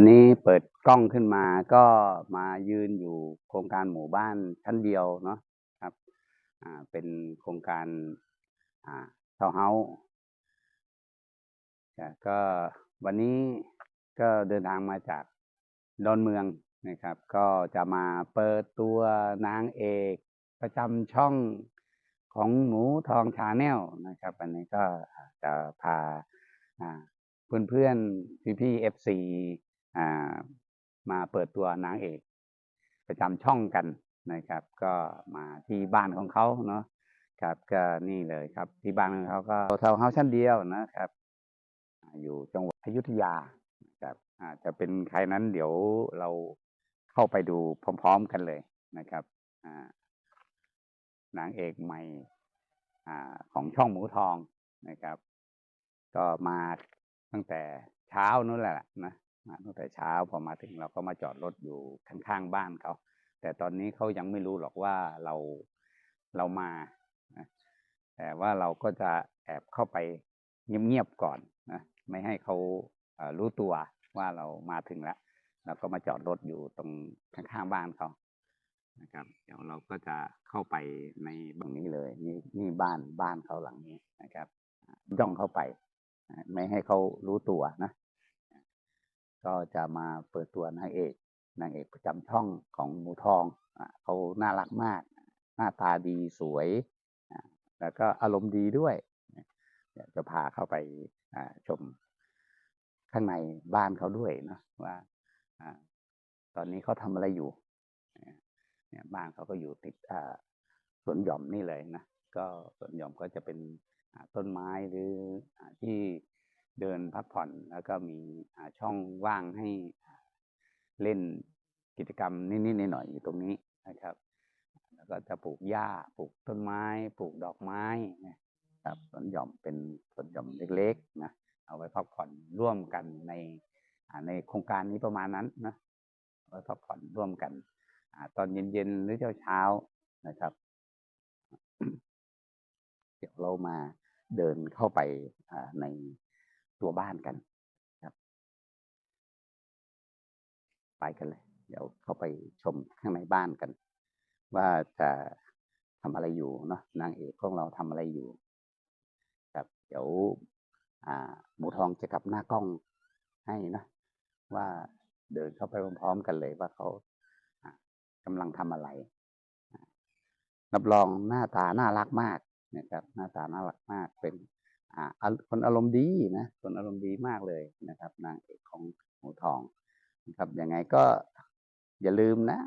วันนี้เปิดกล้องขึ้นมาก็มายืนอยู่โครงการหมู่บ้านชั้นเดียวเนาะครับอ่าเป็นโครงการอ่าเทาวเฮาแต่ก็วันนี้ก็เดินทางมาจากดอนเมืองนะครับ ก็จะมาเปิดตัวนางเอกประจำช่องของหมูทองชาแนลนะครับ อันนี้ก็จะพาอ่าเพื่อนๆพี่ๆเอฟซี มาเปิดตัวนางเอก ประจำช่องกันนะครับ ก็มาที่บ้านของเขาเนาะครับก็นี่เลยครับ ที่บ้านของเขาก็เทาวน์เฮาส์ชั้นเดียวนะครับ อยู่จังหวัดอยุธยานะครับอาจะเป็นใครนั้นเดี๋ยวเราเข้าไปดูพร้อมๆกันเลยนะครับนางเอกใหม่ของช่องหมูทองนะครับ ก็มาตั้งแต่เช้านู้นแหละนะ มาตั้งแต่เช้าพอมาถึงเราก็มาจอดรถอยู่ข้างๆบ้านเขา แต่ตอนนี้เขายังไม่รู้หรอกว่าเราเรามาแต่ว่าเราก็จะแอบเข้าไปเงียบๆก่อนนะไม่ให้เขารู้ตัวว่าเรามาถึงแล้วเราก็มาจอดรถอยู่ตรงข้างๆบ้านเขานะครับ เดี๋ยวเราก็จะเข้าไปในบังนี้เลยนี่นี่บ้านบ้านเขาหลังนี้นะครับย่องเข้าไป ไม่ให้เขารู้ตัวนะ ก็จะมาเปิดตัวนางเอกนางเอกประจำช่องของหมูทองเขาน่ารักมาก หน้าตาดีสวย แล้วก็อารมณ์ดีด้วยจะพาเข้าไปชมข้างในบ้านเขาด้วยเนะว่าตอนนี้เขาทำอะไรอยู่เนี่ยบ้านเขาก็อยู่ติดสวนหย่อมนี่เลยนะก็สวนหย่อมก็จะเป็นต้นไม้หรือที่ เดินพักผ่อนแล้วก็มีช่องว่างให้เล่นกิจกรรมนิดๆหน่อยๆอยู่ตรงนี้นะครับ แล้วก็จะปลูกหญ้าปลูกต้นไม้ ปลูกดอกไม้นะครับสวนหย่อมเป็นสวนหย่อมเล็กๆนะเอาไว้พักผ่อนร่วมกันในในโครงการนี้ประมาณนั้นนะไว้พักผ่อนร่วมกันอตอนเย็นๆหรือเช้าๆนะครับ เดี๋ยวเรามาเดินเข้าไปใน ตัวบ้านกันครับ ไปกันเลย เดี๋ยวเข้าไปชมข้างในบ้านกัน ว่าจะทำอะไรอยู่เนาะนางเอกของเราทำอะไรอยู่ ครับ เดี๋ยวหมูทองจะกลับหน้ากล้องให้นะว่าเดินเข้าไปพร้อมๆกันเลยว่าเขากำลังทำอะไรรับรองหน้าตาน่ารักมากนะครับ หน้าตาน่ารักมากเป็น คนอารมณ์ดีนะคนอารมณ์ดีมากเลยนะครับ นางเอกของหมูทองนะครับยังไงก็อย่าลืมนะ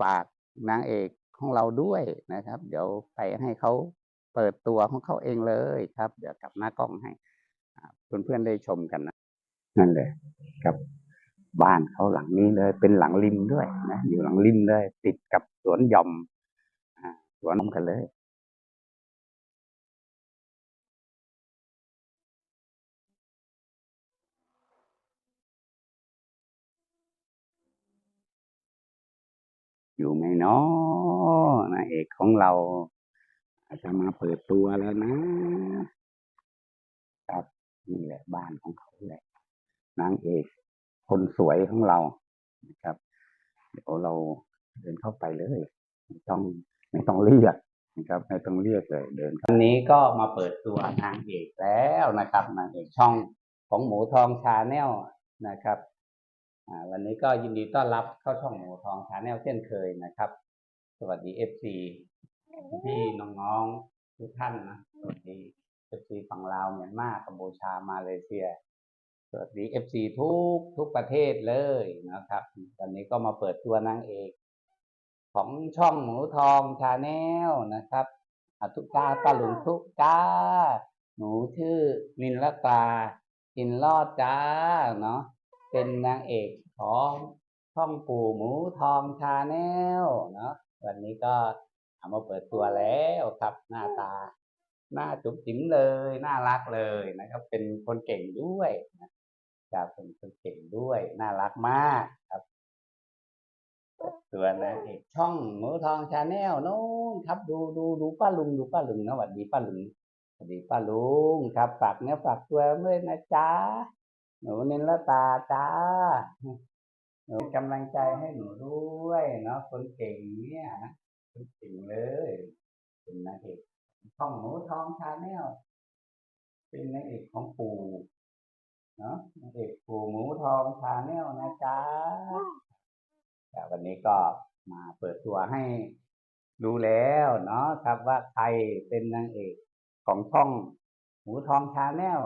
ฝากนางเอกของเราด้วยนะครับ เดี๋ยวไปให้เขาเปิดตัวของเขาเองเลยครับ เดี๋ยวกลับหน้ากล้องให้เพื่อนๆได้ชมกันนะนั่นเลยครับบ้านเขาหลังนี้เลย เป็นหลังริมด้วยนะอยู่หลังริมเลย ติดกับสวนหย่อมสวนน้ำกันเลย อยู่ไหมเนาะนางเอกของเราอาจจะมาเปิดตัวแล้วนะครับนี่แหละบ้านของเขาแหละนางเอก คนสวยของเรานะครับ เดี๋ยวเราเดินเข้าไปเลยไม่ต้องไม่ต้องเรียกนะครับไม่ต้องเรียกเลยเดินวันนี้ก็มาเปิดตัวนางเอกแล้วนะครับนางเอกช่องของหมูทองชาแนลนะครับ วันนี้ก็ยินดีต้อนรับเข้าช่องหมูทองชาแนลเช่นเคยนะครับ สวัสดีเอฟซีพี่น้องๆทุกท่านนะสวัสดีเอฟซีฝั่งลาวเมียนมากัมพูชามาเลเซีย สวัสดีเอฟซีทุกทุกประเทศเลยนะครับวันนี้ก็มาเปิดตัวนางเอกของช่องหมูทองชาแนลนะครับอทุกจ้าปาหลุงทุกจ้าหนูชื่อมินละตาอินลอดจ้าเนาะ เป็นนางเอกของช่องปู่หมูทองชาแนลเนาะวันนี้ก็เอามาเปิดตัวแล้วครับ หน้าตา หน้าจุ๋มจิ๋มเลยน่ารักเลยนะครับ เป็นคนเก่งด้วยนะจะเป็นคนเก่งด้วย น่ารักมากครับตัวนางเอกช่องหมูทองชาแนลนู้นครับดูดูดูป้าลุงดูป้าลุงนะสวัสดีป้าลุงสวัสดีป้าลุงครับฝากเนื้อฝากตัวด้วยนะจ๊ะ หนูนินละตาจ้าหนูกำลังใจให้หนูด้วยเนาะคนเก่งเนี่ยนะคนเก่งเลยเป็นนางเอกช่องหนูทองชาแนลเป็นนางเอกของปู่เนาะนางเอกปู่หมูทองชาแนลนะจ๊ะแต่วันนี้ก็มาเปิดตัวให้ดูแล้วเนาะครับว่าใครเป็นนางเอกของช่องหมูทองชาแนล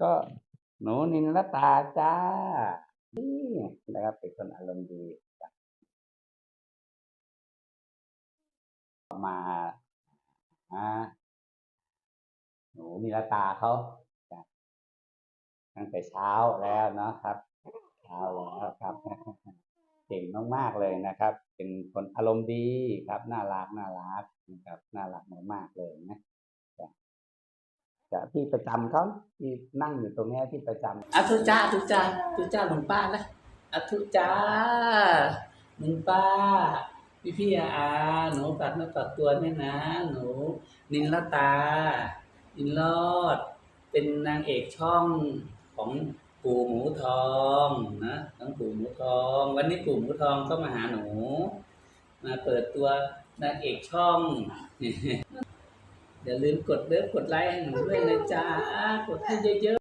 ก็ หนูนินละตาจ้า นี่นะครับเป็นคนอารมณ์ดีมาอ่าหนูนิรตาเขาตั้งแต่เช้าแล้วเนาะครับเช้าแล้วครับเก่งมากๆเลยนะครับ เป็นคนอารมณ์ดีครับ น่ารักน่ารักนะครับน่ารักมากๆเลยนะ จะที่ประจำเขาที่นั่งอยู่ตรงนี้ที่ประจำอาทุจ้าอาทุจ้าอาทุจ้าหลวงป้านะอาทุจ้าหลวงป้า พี่พี่อาอาหนูฝากเนื้อฝากตัวเนี่ยนะ หนู นินละตานินรอด เป็นนางเอกช่องของปู่หมูทองนะของปู่หมูทอง วันนี้ปู่หมูทองก็มาหาหนู มาเปิดตัวนางเอกช่อง อย่าลืมกดเลิฟกดไลค์ให้หนูด้วยนะจ๊ะ กดให้เยอะๆ